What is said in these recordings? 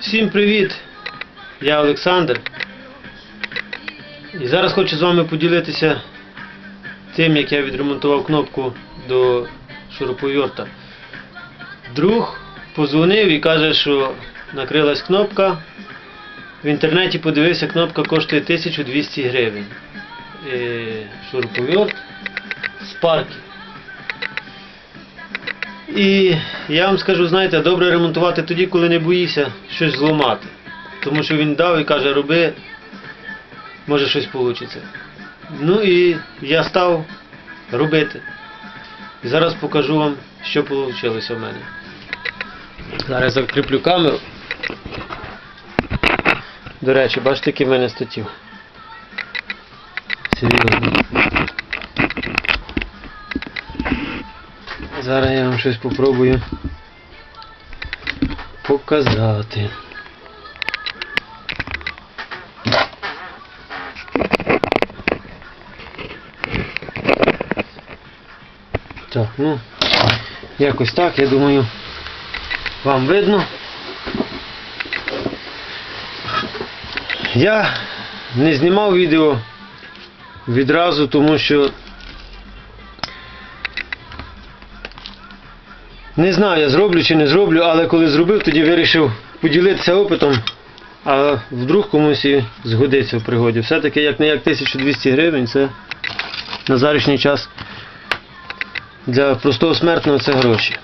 Всім привіт! Я Олександр. І зараз хочу з вами поділитися тим, як я відремонтував кнопку до шуруповерта. Друг позвонив і каже, що накрилась кнопка. В інтернеті подивився, кнопка коштує 1200 гривень. Е, Шуруповерт Sparky. І я вам скажу, знаєте, добре ремонтувати тоді, коли не боїшся щось зламати. Тому що він дав і каже, роби, може щось вийде. Ну і я став робити. І зараз покажу вам, що вийшло в мене. Зараз закріплю камеру. До речі, бачите, який в мене статів. Серйозно. Зараз я вам щось попробую показати. Так, ну, якось так, я думаю, вам видно. Я не знімав відео відразу, тому що Не знаю, я зроблю чи не зроблю, але коли зробив, тоді вирішив поділитися опитом, а вдруг комусь і згодиться в пригоді. Все-таки як не як 1200 гривень, це на зарічний час для простого смертного це гроші.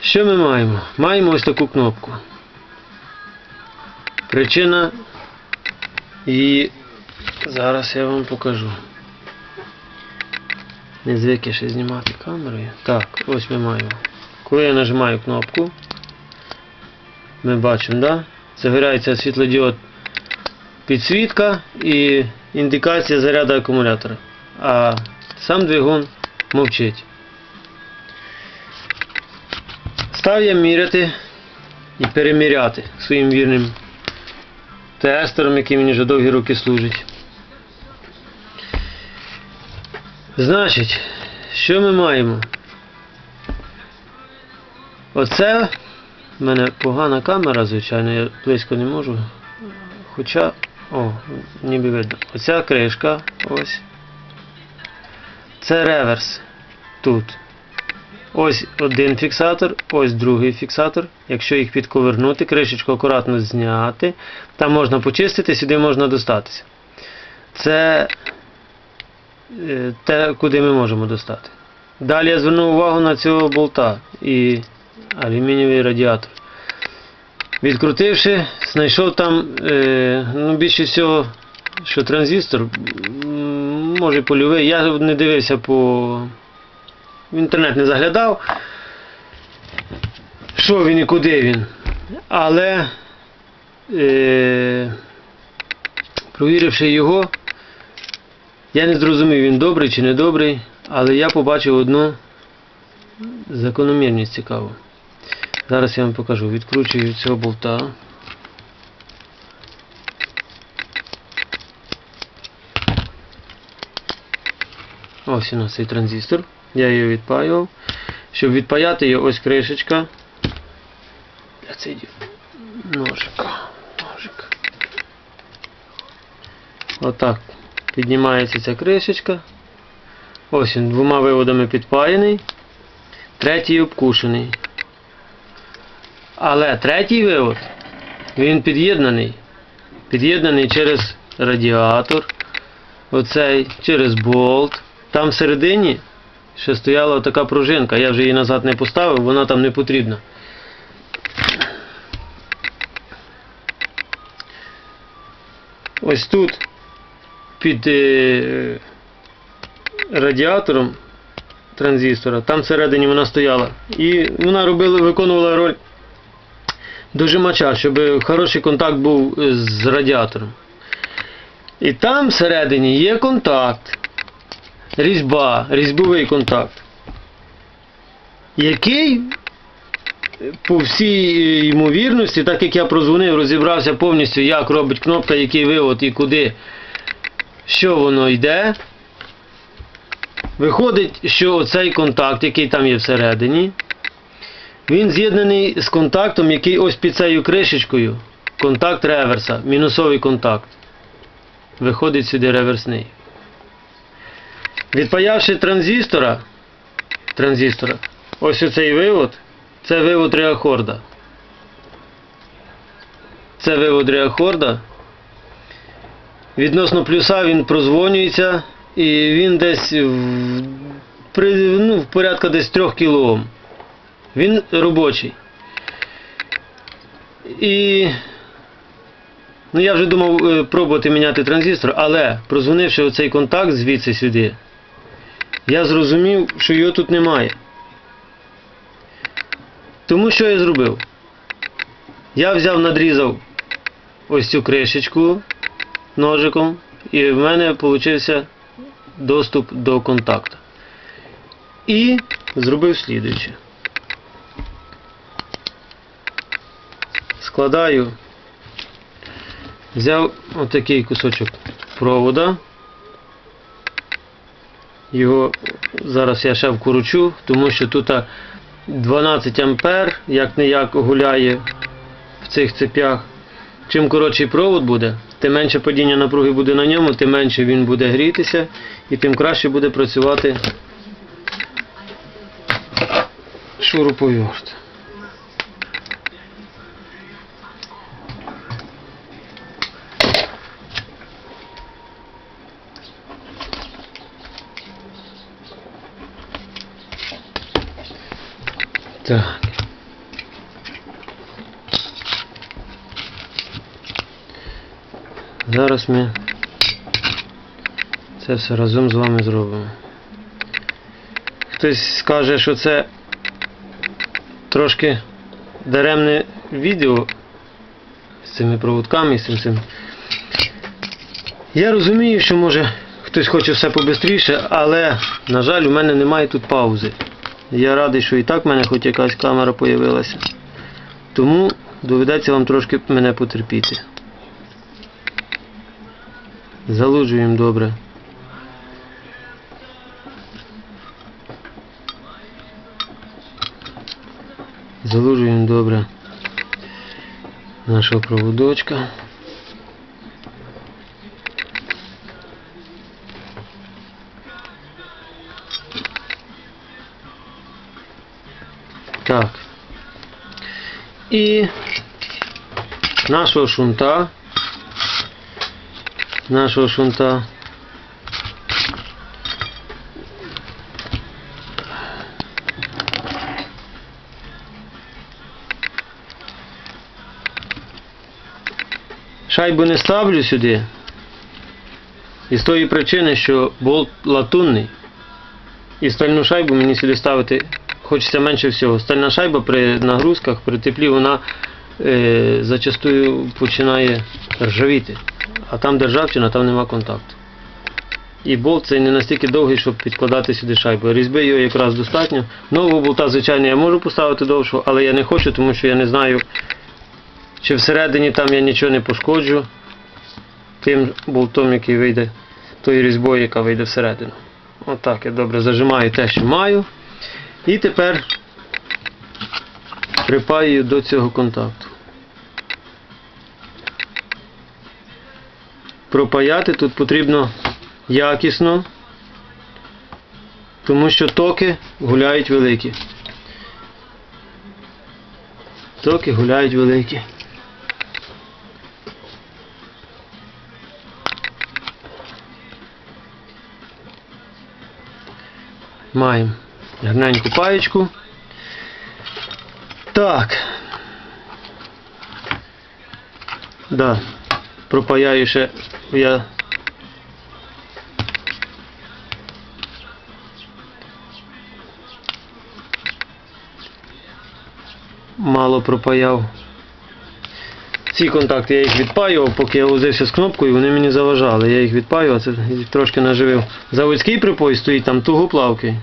Що ми маємо? Маємо ось таку кнопку. Причина її зараз я вам покажу. Не звик я ще знімати камерою. Так, ось ми маємо. Коли я нажимаю кнопку, ми бачимо, да? загорається світлодіод підсвітка і індикація заряду акумулятора. А сам двигун мовчить. Став я міряти і переміряти своїм вірним тестером, який мені вже довгі роки служить. Значить, що ми маємо? Оце в мене погана камера, звичайно, я близько не можу. Хоча, о, ніби видно. Оця кришка, ось. Це реверс. Тут. Ось один фіксатор, ось другий фіксатор. Якщо їх підковернути, кришечку акуратно зняти, там можна почистити, сюди можна достатися. Це те, куди ми можемо достати. Далі я звернув увагу на цього болта і алюмінієвий радіатор. Відкрутивши, знайшов там е, ну, більше всього, що транзистор, може польовий. Я не дивився по. В інтернет не заглядав, що він і куди він. Але е, провіривши його, я не зрозумів, він добрий чи не добрий, але я побачив одну закономірність цікаву. Зараз я вам покажу. Відкручую цього болта. Ось у нас цей транзистор. Я її відпаював. Щоб відпаяти її, ось кришечка. Ножик. Ножик. Отак. Піднімається ця кришечка. Ось він двома виводами підпаяний. Третій обкушений. Але третій вивод, він під'єднаний. Під'єднаний через радіатор. Оцей, через болт. Там всередині ще стояла така пружинка. Я вже її назад не поставив, вона там не потрібна. Ось тут під е, радіатором транзистора, там всередині вона стояла. І вона робила, виконувала роль дожимача, щоб хороший контакт був з радіатором. І там всередині є контакт, різьба, різьбовий контакт, який по всій ймовірності, так як я прозвонив, розібрався повністю, як робить кнопка, який вивод і куди, що воно йде. Виходить, що оцей контакт, який там є всередині, Він з'єднаний з контактом, який ось під цією кришечкою. Контакт реверса, мінусовий контакт. Виходить сюди реверсний. Відпаявши транзистора, транзистора, ось оцей вивод, це вивод реахорда. Це вивод реахорда. Відносно плюса він прозвонюється і він десь в, при, ну, в порядка десь 3 кОм. Він робочий. І ну, я вже думав е, пробувати міняти транзистор, але прозвонивши оцей контакт звідси сюди, я зрозумів, що його тут немає. Тому що я зробив? Я взяв, надрізав ось цю кришечку ножиком, і в мене вийшов доступ до контакту. І зробив слідуюче. Складаю, взяв отакий кусочок провода. Його зараз я ще вкручу, тому що тут 12 ампер, як не як гуляє в цих цепях. Чим коротший провод буде, тим менше падіння напруги буде на ньому, тим менше він буде грітися і тим краще буде працювати шуруповерт. Так. Зараз ми це все разом з вами зробимо. Хтось скаже, що це трошки даремне відео з цими проводками, з цим. Я розумію, що може хтось хоче все побистріше, але, на жаль, у мене немає тут паузи. Я радий, що і так в мене хоч якась камера появилася. Тому доведеться вам трошки мене потерпіти. Залуджуємо добре. Залужуємо добре нашого проводочка. Так. І нашого шунта. Нашого шунта. Шайбу не ставлю сюди. І з тої причини, що болт латунний. І стальну шайбу мені сюди ставити хочеться менше всього. Стальна шайба при нагрузках, при теплі, вона е, зачастую починає ржавіти. А там де ржавчина, там нема контакту. І болт цей не настільки довгий, щоб підкладати сюди шайбу. Різьби його якраз достатньо. Нового болта, звичайно, я можу поставити довшого, але я не хочу, тому що я не знаю, чи всередині там я нічого не пошкоджу тим болтом, який вийде, тою різьбою, яка вийде всередину. Отак я добре зажимаю те, що маю. І тепер припаю до цього контакту. Пропаяти тут потрібно якісно, тому що токи гуляють великі. Токи гуляють великі. Маємо гарненьку паєчку. Так. Да. Пропаяю ще я. Мало пропаяв. Ці контакти я їх відпаював, поки я возився з кнопкою, вони мені заважали. Я їх відпаював, це трошки наживив. Заводський припой стоїть там тугоплавкий.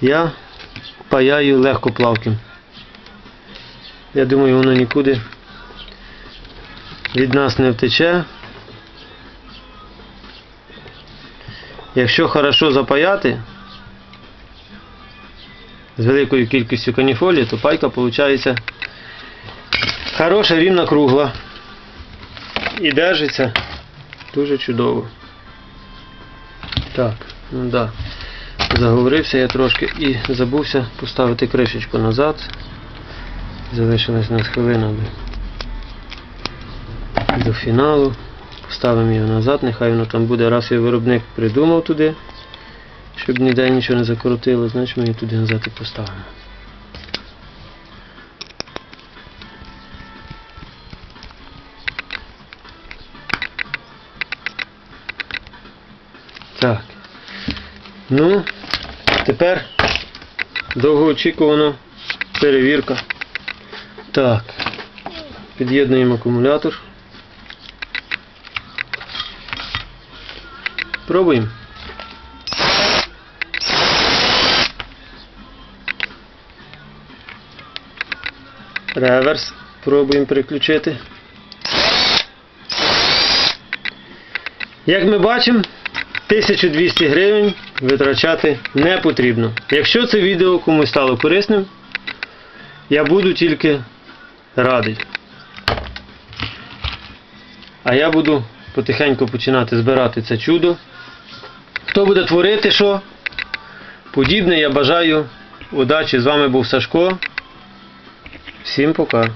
Я паяю легкоплавким. Я думаю, воно нікуди від нас не втече. Якщо хорошо запаяти, з великою кількістю каніфолії, то пайка виходить хороша, рівна, кругла. І держиться дуже чудово. Так, ну да. Заговорився я трошки і забувся поставити кришечку назад. Залишилась нас хвилина до фіналу. Поставимо його назад, нехай воно там буде. Раз я виробник придумав туди, щоб ніде нічого не закрутило, значить ми її туди назад і поставимо. Так. Ну, тепер довгоочікувана перевірка. Так. Під'єднуємо акумулятор. Пробуємо. Реверс. Пробуємо переключити. Як ми бачимо, 1200 гривень витрачати не потрібно. Якщо це відео комусь стало корисним, я буду тільки радий. А я буду потихеньку починати збирати це чудо. Хто буде творити що? Подібне я бажаю удачі. З вами був Сашко. Всім пока.